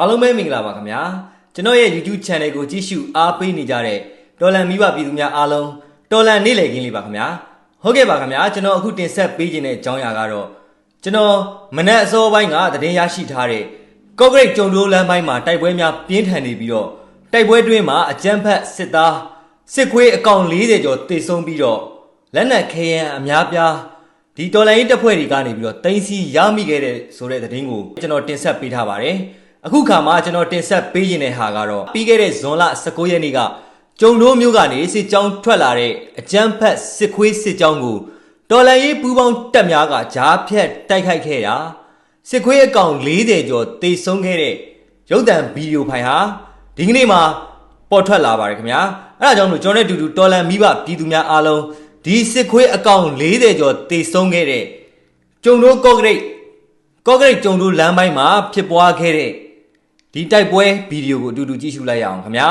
အားလုံးပဲမင်္ဂလာပါခင်ဗျာကျွန်တော်ရဲ့ YouTube Channel ကိုကြည့်ရှုအားပေးနေကြတဲ့တော်လန်မိဘပြည်သူများအားလုံးတော်လန်နေ့လည်ခင်းလေးပါခင်ဗျာဟုတ်ကဲ့ပါခင်ဗျာကျွန်တော်အခုတင်ဆက်ပေးခြင်းတဲ့အကြောင်းအရာကတော့ကျွန်တော်မနက်အစောပိုင်းကသတင်းရရှိထားတဲ့ကော့ဂရိတ်ကျုံတိုးလမ်းပိုင်းမှာတိုက်ပွဲများပြင်းထန်နေပြီးတော့တိုက်ပွဲတွင်းမှာအကြမ်းဖက်စစ်သားစစ်ခွေးအကောင်40ကျော်တေဆုံးပြီးတော့လက်နက်ခဲယမ်းအများပြားဒီတော်လိုင်းရေးတပ်ဖွဲ့တွေကနေပြီးတော့တင်စီရမိခဲ့တဲ့ဆိုတဲ့သတင်းကိုကျွန်တော်တင်ဆက်ပေးထားပါတယ်။ အခုခါမှာကျွန်တော်တင်ဆက်ပေးခြင်းတဲ့ဟာကတော့ပြီးခဲ့တဲ့ဇွန်လ19ရက်နေ့ကကျုံတိုးမျိုးကနေစစ်ကြောင်းထွက်လာတဲ့အကြမ်းဖက်စစ်ခွေးစစ်ကြောင်းကိုတော်လိုင်းရေးပူးပေါင်းတပ်များကဂျားဖြတ်တိုက်ခိုက်ခဲ့တာစစ်ခွေးအကောင်40ကျော်တေဆုံးခဲ့တဲ့ရုပ်သံဗီဒီယိုဖိုင်ဟာဒီကနေ့မှာပေါ်ထွက်လာပါတယ်ခင်ဗျာအဲ့ဒါကြောင့်မလို့ကျွန်တော်နဲ့အတူတူတော်လန်မိဘပြည်သူများအားလုံးဒီစစ်ခွေးအကောင်40ကျော်တေဆုံးခဲ့တဲ့ကျုံတို့ကော့ဂရိတ်ကော့ဂရိတ်ကျုံတို့လမ်းပိုင်းမှာဖြစ်ပွားခဲ့တဲ့ ဒီတိုက်ပွဲဗီဒီယိုကိုအတူတူကြည့်ရှုလိုက်ရအောင်ခင်ဗျာ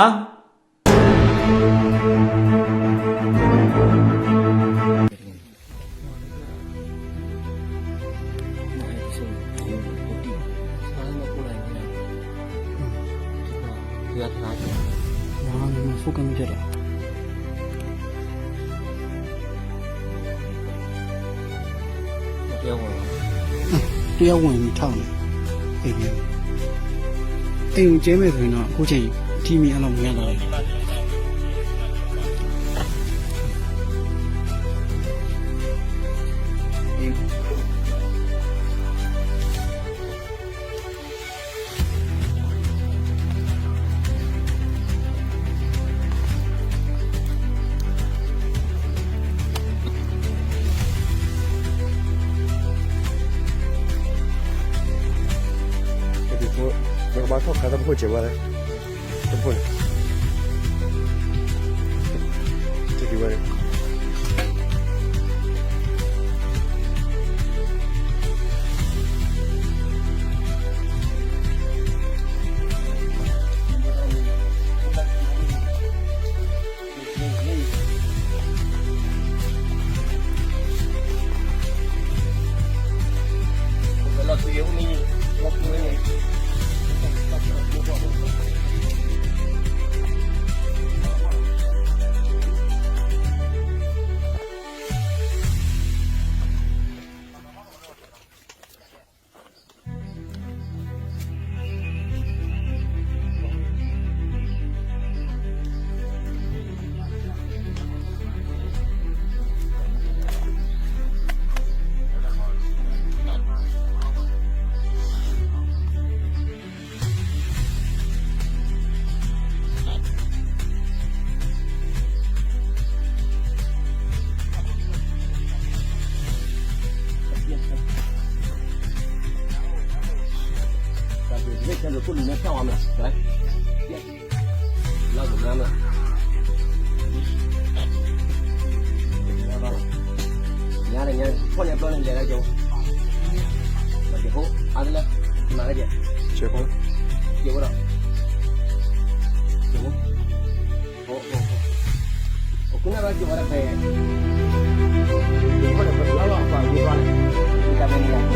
ဖုကန်ပြတယ်တရားဝင်တရားဝင်ထောင်းတယ်အေး အိမ်ကိုကျဲမဲ့ဆိုရင်တော့အခုချိန်တီမီအလုံးမရတော့ဘူး ဘာတော့ကားတော့ဖို့ ဒါပေမဲ့ကျွန်တော်ကိုလည်းဆောင်းအောင်လားဟဲ့လောက်ကြမ်းလားညာလည်းညာဖွင့်ရပြောနေကြတယ်ကြောဘာဒီဟိုအားလည်းနားကြချေပါကျေတော့ကျေဟိုဟိုဟိုဟိုခုနကကျေရတဲ့ဒီဟိုလည်းဘယ်လိုပါဘူးပါလဲဒီကနေ့ရတ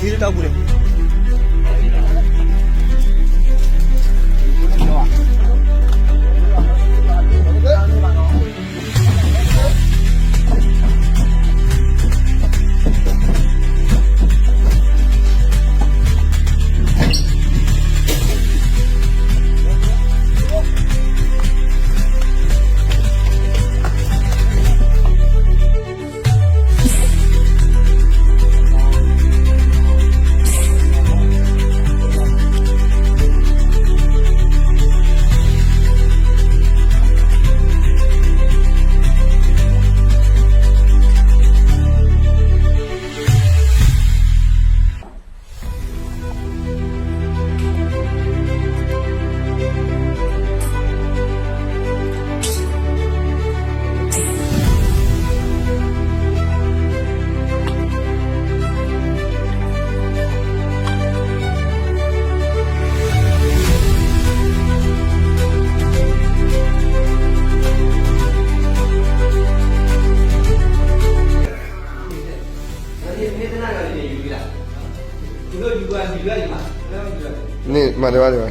ခေခေတော ပြီလားဒီလိုယူပါယူရည်မှာဘယ်လိုယူရလဲနေမတယ်ပါတယ်ပါ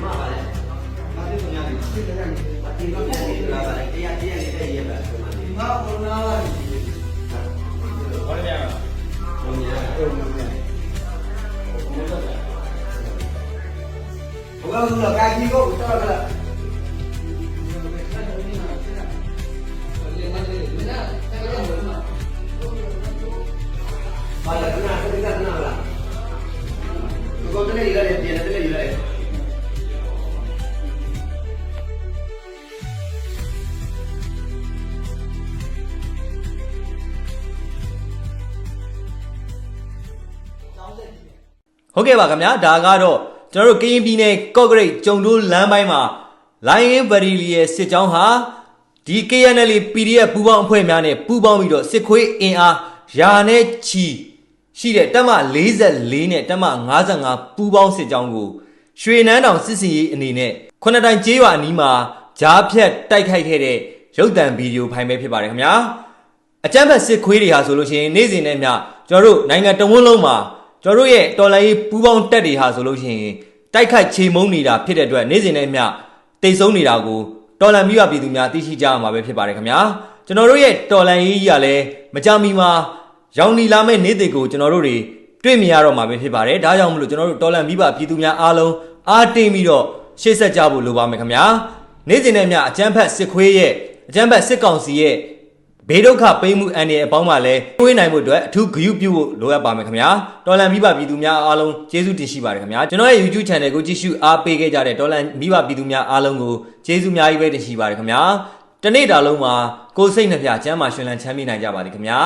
မပါလေမသိဘူးညာဒီစိတ်ကနေဒီလိုဖြစ်နေတာပါလေတရားတရားနေတဲ့ရေးပါဒီမှာ ဟုတ်ကဲ့ပါခင်ဗျာဒါကတော့ကျွန်တော်တို့ကရင်ပြည်နယ်ကော့ဂရိတ်ကျုံတိုးလမ်းပိုင်းမှာ Lion Barely ရဲ့စစ်ကြောင်းဟာဒီ KNL PDF ပူးပေါင်းအဖွဲ့များနဲ့ပူးပေါင်းပြီးတော့စစ်ခွေးအင်အားယာနဲ့ချီရှိတဲ့တပ်မ44နဲ့တပ်မ55ပူးပေါင်းစစ်ကြောင်းကိုရွှေနန်းတောင်စစ်စင်ရေးအနေနဲ့ခုနှစ်တိုင်ကျေးရွာအနီးမှာဂျားဖြတ်တိုက်ခိုက်ခဲ့တဲ့ရုပ်သံဗီဒီယိုဖိုင်ပဲဖြစ်ပါတယ်ခင်ဗျာအကြမ်းဖက်စစ်ခွေးတွေဟာဆိုလို့ရှိရင်နေ့စဉ်နဲ့မျှကျွန်တော်တို့နိုင်ငံတဝန်းလုံးမှာ ကျွန်တော်တို့ရဲ့တော်လိုင်းရေးပူးပေါင်းတက်တွေဟာဆိုလို့ရှိရင်တိုက်ခိုက်ချေမှုန်းနေတာဖြစ်တဲ့အတွက်နေ့စဉ်နဲ့မျှတိတ်ဆုံးနေတာကိုတော်လန်မိဘပြည်သူများသိရှိကြရမှာပဲဖြစ်ပါတယ်ခင်ဗျာကျွန်တော်တို့ရဲ့တော်လန်ရေးကြီးကလည်းမကြမီမှာရောင်နီလာမဲ့နေ့တွေကိုကျွန်တော်တို့တွေတွေ့မြင်ရတော့မှာပဲဖြစ်ပါတယ်ဒါကြောင့်မလို့ကျွန်တော်တို့တော်လန်မိဘပြည်သူများအားလုံးအားတင်းပြီးတော့ရှေ့ဆက်ကြဖို့လိုပါမယ်ခင်ဗျာနေ့စဉ်နဲ့မျှအကြမ်းဖက်စစ်ခွေးရဲ့အကြမ်းဖက်စစ်ကောင်စီရဲ့ ဘေးဒုက္ခပေးမှုအန္တရာယ်အပေါင်းမှာလည်းတွေးနိုင်မှုအတွက်အထူးဂရုပြုဖို့လိုအပ်ပါမယ်ခင်ဗျာတော်လန်မိဘပြည်သူများအားလုံးကျေးဇူးတင်ရှိပါတယ်ခင်ဗျာကျွန်တော်ရဲ့ YouTube Channel ကိုကြည့်ရှုအားပေးခဲ့ကြတဲ့တော်လန်မိဘပြည်သူများအားလုံးကိုကျေးဇူးအများကြီးပဲတင်ရှိပါတယ်ခင်ဗျာတနေ့တာလုံးမှာကိုယ်စိတ်နှပြချမ်းသာရှင်လန်းချမ်းမြေ့နိုင်ကြပါစေခင်ဗျာ